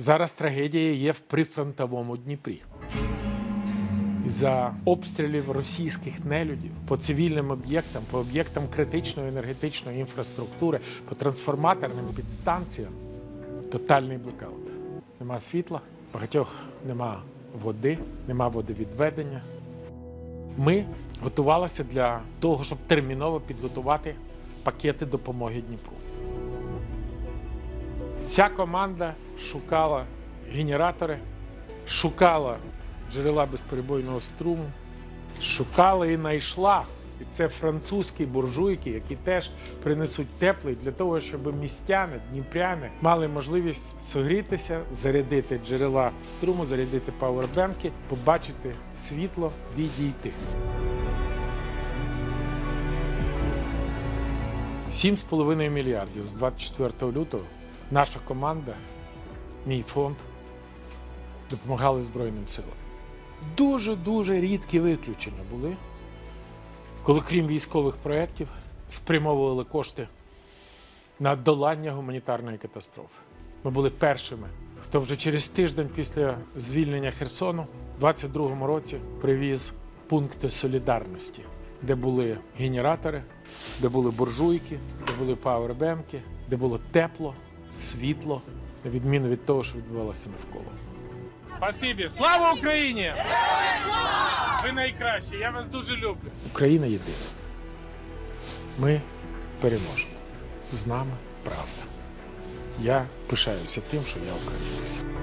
Зараз трагедія є в прифронтовому Дніпрі. За обстрілів російських нелюдів по цивільним об'єктам, по об'єктам критичної енергетичної інфраструктури, по трансформаторним підстанціям тотальний блекаут. Нема світла, багатьох нема води, нема водовідведення. Ми готувалися для того, щоб терміново підготувати пакети допомоги Дніпру. Вся команда шукала генератори, шукала джерела безперебойного струму, шукала і знайшла. І це французькі буржуйки, які теж принесуть теплий для того, щоб містяни, дніпряни мали можливість согрітися, зарядити джерела струму, зарядити пауербенки, побачити світло, відійти. 7,5 мільярдів з 24 лютого наша команда, мій фонд допомагали Збройним силам. Дуже-дуже рідкі виключення були, коли, крім військових проєктів, спрямовували кошти на долання гуманітарної катастрофи. Ми були першими, хто вже через тиждень після звільнення Херсону у 22-му році привіз пункти солідарності, де були генератори, де були буржуйки, де були пауербенки, де було тепло, світло, на відміну від того, що відбувалося навколо. Спасибі! Слава Україні! Ви найкращі! Я вас дуже люблю! Україна єдина. Ми переможемо. З нами правда. Я пишаюся тим, що я українець.